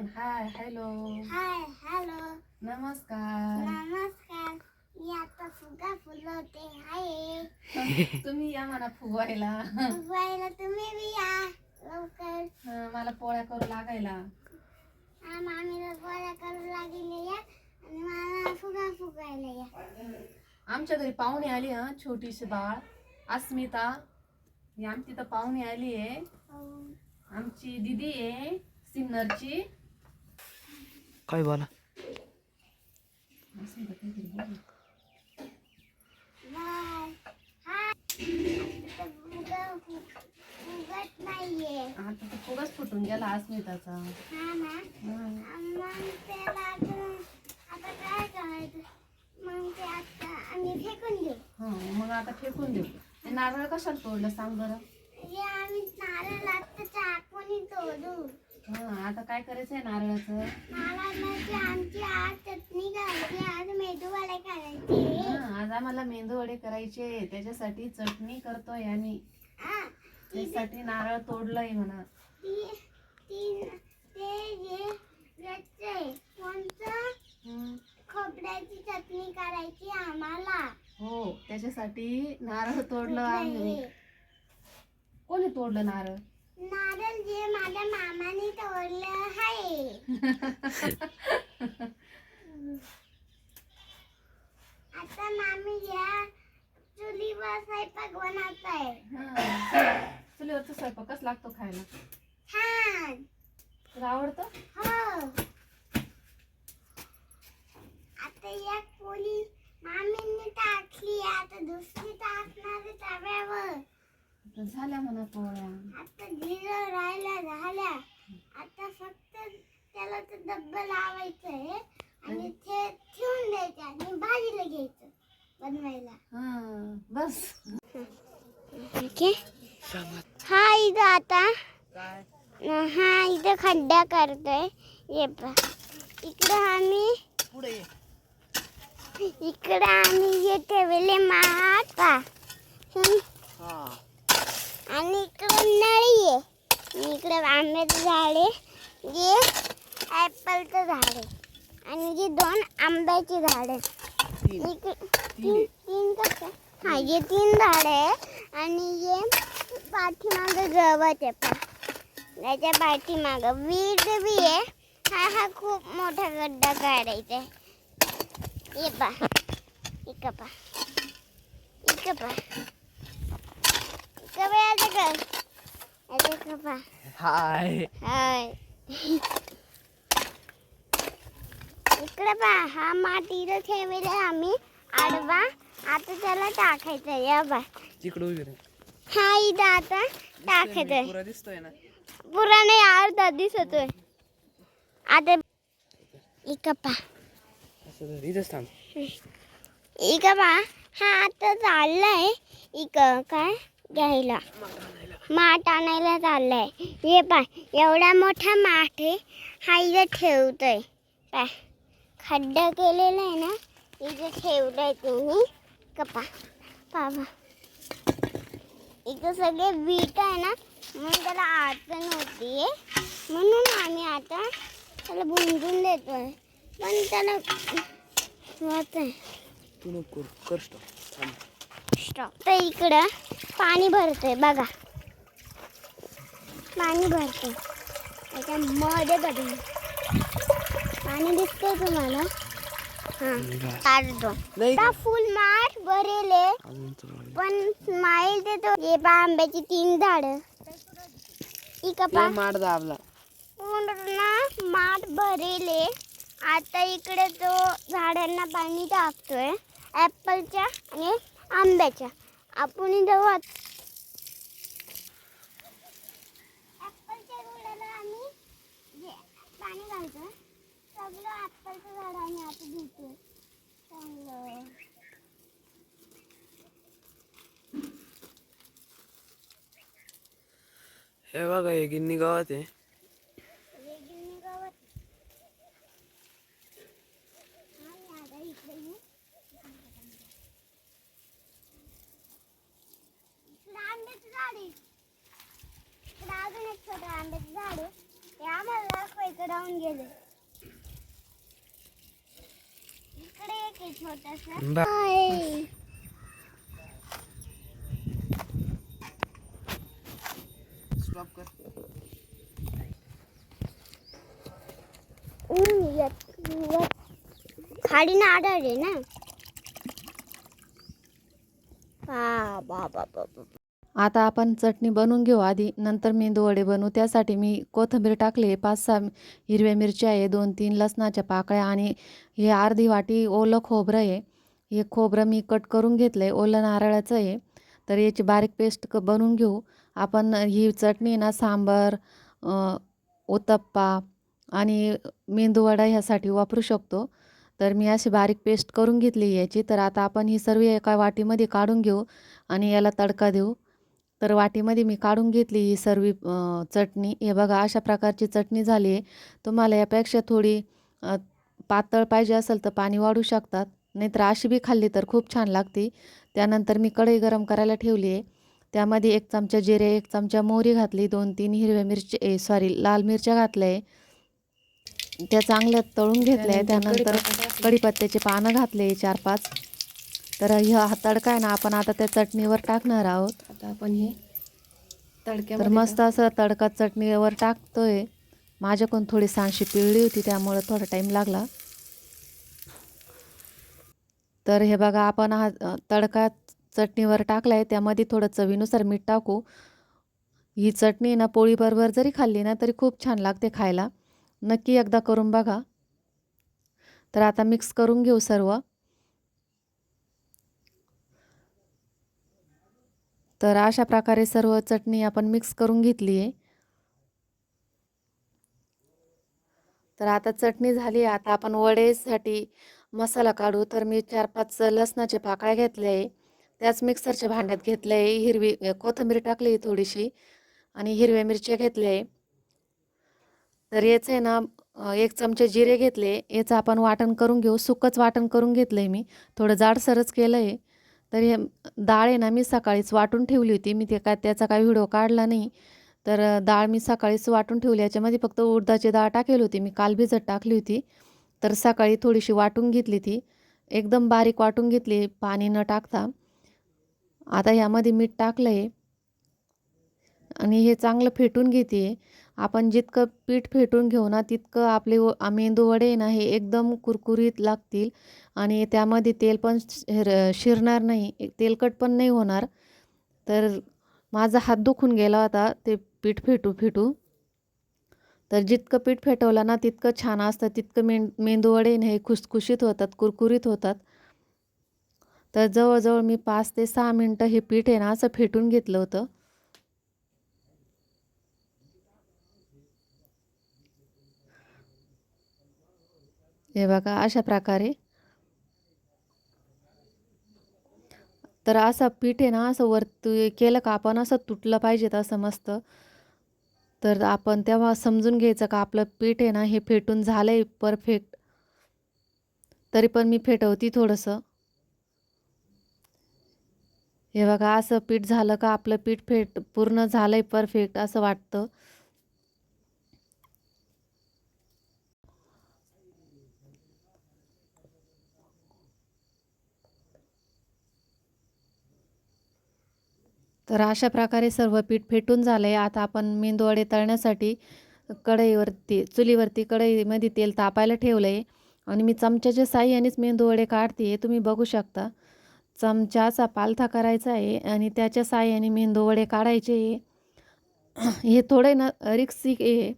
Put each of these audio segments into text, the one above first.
म्हण hi hello. Hi hello. नमस्कार. नमस्कार. मी आता फुगा फुलवते हाय. तुम्ही या मला फुगवायला. फुगवायला तुम्ही बी या लवकर. हं, मला पोळ्या करू लागायला. हा मामीला गोळ्या करू लागले या. आणि मला फुगा फुगायला या. आमच्या घरी पाहुणे आली हं छोटीशी बाळ. अस्मिता. आमची तर पाहुणे आली आहे. हो. आमची दिदी आहे सिन्नरची. तो फुगच फुटून गेला अस्मिताचा हा ना हं. मग आता आता काय करायचं मग ते आता आम्ही फेकून देऊ. हं, मग आता फेकून देऊ ते नारळ कशाला तोडलं सांग बरं? हे आम्ही नारळ आता चाकून तोडू. हं, आता काय करायचंय नारळाचं? नारळाची आमची आज चटणी करायची आज करायचे. हं, आज आम्हाला मेंदू वडे करायचे. त्याच्यासाठी चटणी करतोय आम्ही. हा, त्यासाठी नारळ तोडलंय म्हणा. ती ती ते जे याचे कोणतं? हं, खोबऱ्याची चटणी करायची आम्हाला. हो त्याच्यासाठी नारळ तोडलं आम्ही. कोणी तोडलं नारळ? माझ्या मामाने तोडलं आहे. आता मामी या चुलीवर स्वयंपाक बनवत आहे हं, चुलीवरचा स्वयंपाक कसं लागतो खायला? छान. तुला आवडतं? हो. आता एक पोळी मामींनी टाकली आता दुसरी टाकणार आहे तव्यावर. आता झाल्या म्हणा पोळ्या. आता जिरं राहिल्या झाल्या. आता फक्त त्याला ते डब्बा लावायचंय आणि ते ठेवून द्यायचं आणि भाजीला घ्यायचं बनवायला. हं, बस. हा इथं आता. काय? हा इथं खड्डा करतोय. ये पा. इकडं आम्ही पुढे ये. इकडं आम्ही हे ठेवले माठ पा हं. आणि इकडं नळी आहे. आणि इकडं आंब्याचं झाड आहे. जे ॲपलचं झाड आहे. आणि हे दोन आंब्याची झाड आहे तीन. इकडे तीन तीन कसं? हा हे तीन झाड आहे. आणि हे पाठीमागं गवत आहे पण. त्याच्या पाठीमागं वीट बी आहे. हा हा खूप मोठा गड्डा काढायचा आहे. ये पा इकडं पा इकडं पा इकडं याचं कर याचं पा हाय हाय इकडे पहा हा मातीला ठेवलेला आम्ही. आडवा आता त्याला टाकायचं या बा. तिकडे उभी हा इथं आता टाकायचंय पुरा दिसतोय ना? पुरा नाही अर्धा दिसतोय. आता इकडं पहा. असं धर, इथंच थांब. इकडं हा आता चाललाय. इक काय? घ्यायला. माठ आणायला चाललाय. हे पाय एवढा मोठा माठ आहे हा इथं ठेवतोय. पाय खड्डा केलेला आहे ना इथं ठेवलंय त्यांनी. कपा पाहा इथं सगळे वीट आहे ना म्हणून त्याला अडचण होती म्हणून आम्ही आता त्याला बुंजून देतोय. पण त्याला होत आहे स्टॉप तर इकडं पाणी भरतंय बघा. पाणी भरतंय. त्याच्यामध्ये बघा पाणी दिसतंय तुम्हाला? हां. फुल माठ भरेले. अजून थोडं पण स्माईल देतो. हे पा आंब्याची तीन झाडं. इका पा ये माड दाबला. पूर्ण माठ भरेले. आता इकडे तो झाडांना पाणी टाकतोय. ॲपलच्या आणि आंब्याच्या. आपण ॲपलच्या झाडाला आम्ही जे पाणी घालतो सगळं ॲपलचं झाड आम्ही आता चांगलं. हे बघा हे गिन्नी गावात आहे वेगळी गावात हा, आता इकडे ये. इकडं आंब्याचं झाड आहे इकडं अजून एक छोटं आंब्याचं झाड हे आम्हाला दाखवायचं राहून गेले इकडे एक आहे छोटासा. स्टॉप कर येत- खाडीनं आढळले ना बा बा बा बा बा. आता आपण चटणी बनवून घेऊ आधी नंतर मेंदू वडे बनवू. त्यासाठी मी कोथिंबीर टाकली पाच सहा हिरव्या मिरच्या आहे दोन तीन लसणाच्या पाकळ्या आणि हे अर्धी वाटी ओलं खोबरं आहे. हे खोबरं मी कट करून घेतलं आहे ओलं नारळाचं आहे. तर याची बारीक पेस्ट क बनवून घेऊ. आपण ही चटणी ना सांबार उत्तप्पा आणि मेंदूवडा ह्यासाठी वापरू शकतो. तर मी अशी बारीक पेस्ट करून घेतली याची. तर आता आपण ही सर्व एका वाटीमध्ये काढून घेऊ आणि याला तडका देऊ. तर वाटीमध्ये मी काढून घेतली ही सर्व चटणी. हे बघा अशा प्रकारची चटणी झाली आहे. तुम्हाला यापेक्षा थोडी पातळ पाहिजे असेल तर पाणी वाढू शकतात. नाहीतर अशी बी खाल्ली तर खूप छान लागते. त्यानंतर मी कढई गरम करायला ठेवली आहे. त्यामध्ये एक चमचा जिरे एक चमचा मोहरी घातली दोन तीन हिरव्या मिरची ए सॉरी लाल मिरच्या घातल्या आहे. त्या चांगल्या तळून घेतल्या आहे. त्यानंतर कढीपत्त्याचे पानं घातले चार पाच तर ह्या हा तडका आहे ना आपण आता त्या चटणीवर टाकणार आहोत. आता आपण हे तडक्या तर मस्त असं तडका चटणीवर टाकतोय. माझ्याकडून थोडी सांडशी पिळली होती त्यामुळे थोडा टाईम लागला. तर हे बघा आपण हा तडका चटणीवर टाकला आहे त्यामध्ये थोडं चवीनुसार मीठ टाकू. ही चटणी ना पोळीबरोबर जरी खाल्ली ना तरी खूप छान लागते खायला. नक्की एकदा करून बघा. तर आता मिक्स करून घेऊ सर्व. तर अशा प्रकारे सर्व चटणी आपण मिक्स करून घेतली आहे. तर आता चटणी झाली आता आपण वडेसाठी मसाला काढू. तर मी चार पाच लसणाचे पाकळ्या घेतले आहे. त्याच मिक्सरच्या भांड्यात घेतले आहे. हिरवी कोथंबीर कोथिंबीर टाकली थोडीशी आणि हिरव्या मिरच्या घेतल्या आहे. तर याचं आहे ना एक चमचे जिरे घेतले. याचं आपण वाटण करून घेऊ. सुकंच वाटण करून घेतलं आहे मी. थोडं जाडसरच केलं आहे तर हे डाळ आहे ना मी सकाळीच वाटून ठेवली होती. मी ते काय त्याचा काही व्हिडिओ काढला नाही. तर डाळ मी सकाळीच वाटून ठेवली. याच्यामध्ये फक्त उडदाची डाळ टाकेल होती. मी काल भिजत टाकली होती. तर सकाळी थोडीशी वाटून घेतली ती. एकदम बारीक वाटून घेतली. पाणी न टाकता. आता ह्यामध्ये मीठ टाकलं आहे आणि हे चांगलं फेटून घेते. आपण जितकं पीठ फेटून घेऊ ना तितकं आपले व मेंदू वडे ना हे एकदम कुरकुरीत लागतील. आणि त्यामध्ये तेल पण शिरणार नाही. तेलकट पण नाही होणार. तर माझा हात दुखून गेला होता ते पीठ फेटू फेटू. तर जितकं पीठ फेटवलं ना तितकं छान असतं. तितकं में मेंदूवडे ना हे खुसखुशीत होतात कुरकुरीत होतात. तर जवळजवळ मी पाच ते सहा मिनटं हे पीठ आहे ना असं फेटून घेतलं होतं. हे बघा अशा प्रकारे. तर असं पीठ आहे ना असं वरती केलं का आपण असं तुटलं पाहिजेत असं मस्त. तर आपण तेव्हा समजून घ्यायचं का आपलं पीठ आहे ना हे फेटून झालं आहे परफेक्ट. तरी पण मी फेटवती थोडंसं. हे बघा असं पीठ झालं का आपलं पीठ फेट पूर्ण झालं आहे परफेक्ट असं वाटतं. तर अशा प्रकारे सर्व पीठ फेटून झालं आहे आता आपण मेंदूवडे तळण्यासाठी कढईवरती चुलीवरती कढईमध्ये तेल तापायला ठेवलं आहे आणि मी चमच्याच्या साह्यानेच मेंदूवडे काढते तुम्ही बघू शकता. चमचाचा पालथा करायचा आहे आणि त्याच्या साह्याने मेंदूवडे काढायचे आहे. हे थोडे ना रिक्सी आहे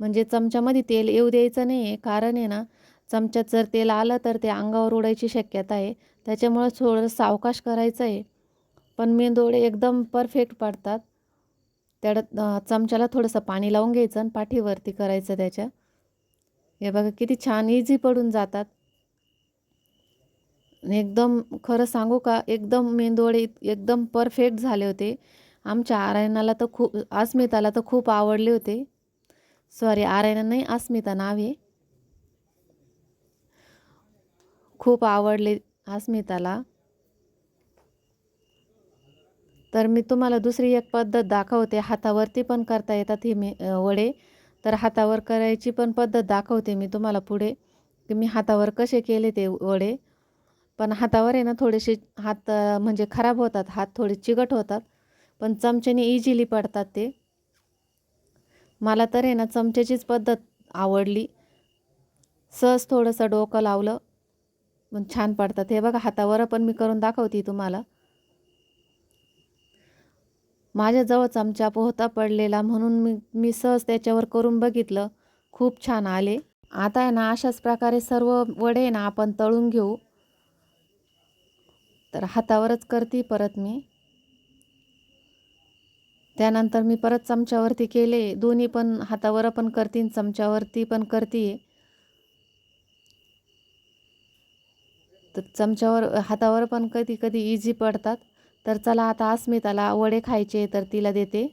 म्हणजे चमच्यामध्ये तेल येऊ द्यायचं नाही आहे. कारण आहे ना चमच्यात जर तेल आलं तर ते अंगावर उडायची शक्यता आहे. त्याच्यामुळं थोडं सावकाश करायचं आहे. पण मेंदोळे एकदम परफेक्ट पडतात. त्याच्यात चमच्याला थोडंसं पाणी लावून घ्यायचं आणि पाठीवरती करायचं त्याच्या. हे बघा किती छान इझी पडून जातात. एकदम खरं सांगू का एकदम मेंदोळे एकदम परफेक्ट झाले होते. आमच्या आरायणाला तर खूप अस्मिताला तर खूप आवडले होते. सॉरी आरायणा नाही अस्मिता नाव आहे. खूप आवडले अस्मिताला. तर मी तुम्हाला दुसरी एक पद्धत दाखवते. हातावरती पण करता येतात हे मी वडे. तर हातावर करायची पण पद्धत दाखवते मी तुम्हाला पुढे की मी हातावर कसे केले ते वडे. पण हातावर आहे ना थोडेसे हात म्हणजे खराब होतात. हात थोडे चिकट होतात. पण चमच्याने इझिली पडतात ते. मला तर आहे ना चमच्याचीच पद्धत आवडली. सहज थोडंसं डोकं लावलं. पण छान पडतात. हे बघा हातावर पण मी करून दाखवते तुम्हाला. माझ्याजवळ चमचा पोहता पडलेला म्हणून मी मी सहज त्याच्यावर करून बघितलं. खूप छान आले. आता आहे ना अशाच प्रकारे सर्व वडे ना आपण तळून घेऊ. तर हातावरच करते परत मी. त्यानंतर मी परत चमच्यावरती केले. दोन्ही पण हातावर पण करतीन चमच्यावरती पण करते. तर चमच्यावर हातावर पण कधी कधी इझी पडतात. तर चला आता अस्मिताला वडे खायचे तर तिला देते.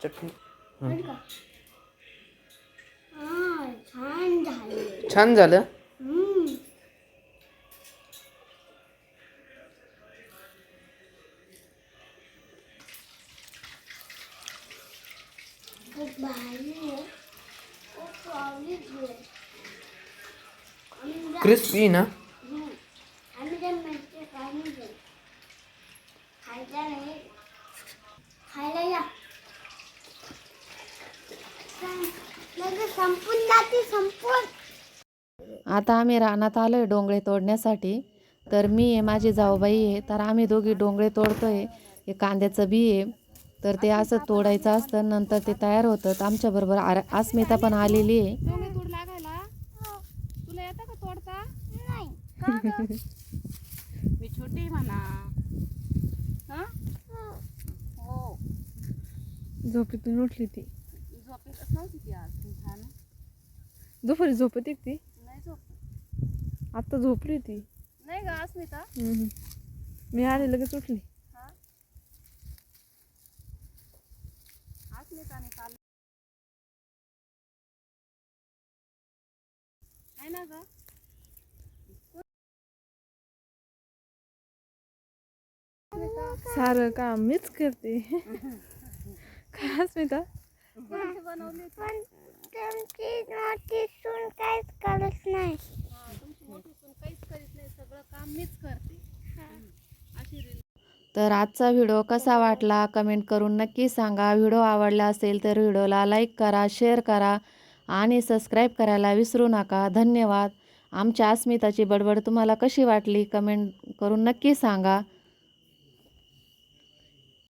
चटणी. हा. छान झाले छान झालं हम्म. खूप भारी आहे. खूप solid आहे. आम्ही जा- क्रिस्पी ना हम्म. आम्ही त्या मिरच्या खाऊन घेऊ. खायच्या नाही खायला या सं- लगेच संपून जाते संपून आता आम्ही रानात आलो आहे डोंगळे तोडण्यासाठी. तर मी आहे माझी जाऊबाई आहे. तर आम्ही दोघी डोंगळे तोडतोय. हे कांद्याचं बी आहे. तर ते असं तोडायचं असतं नंतर ते तयार होतं. आमच्याबरोबर आर अस्मिता पण आलेली आहे डोंगे तोड लागायला तुला येतं का तोडता मी छोटी म्हणा. हा? हो. झोपेतून उठली ती. झोपेतच नव्हती ती आज ती हा ना दुपारी झोपत एक ती? नाही झोप झोपली ती नाही ग अस्मिता हम्म. मी आले लगेच उठली. हा? अस्मिताने काल? आहे ना ग? सारं काम मीच करते. काय अस्मिता तुमची मोठी सून काहीच करत नाही तुमची मोठी सून काहीच करीत नाही सगळं काम मीच करते अशी रील तर आजचा व्हिडिओ कसा वाटला कमेंट करून नक्की सांगा. व्हिडिओ आवडला असेल तर व्हिडिओला लाईक करा शेअर करा आणि सबस्क्राईब करायला विसरू नका. धन्यवाद. आमच्या अस्मिताची बडबड तुम्हाला कशी वाटली कमेंट करून नक्की सांगा.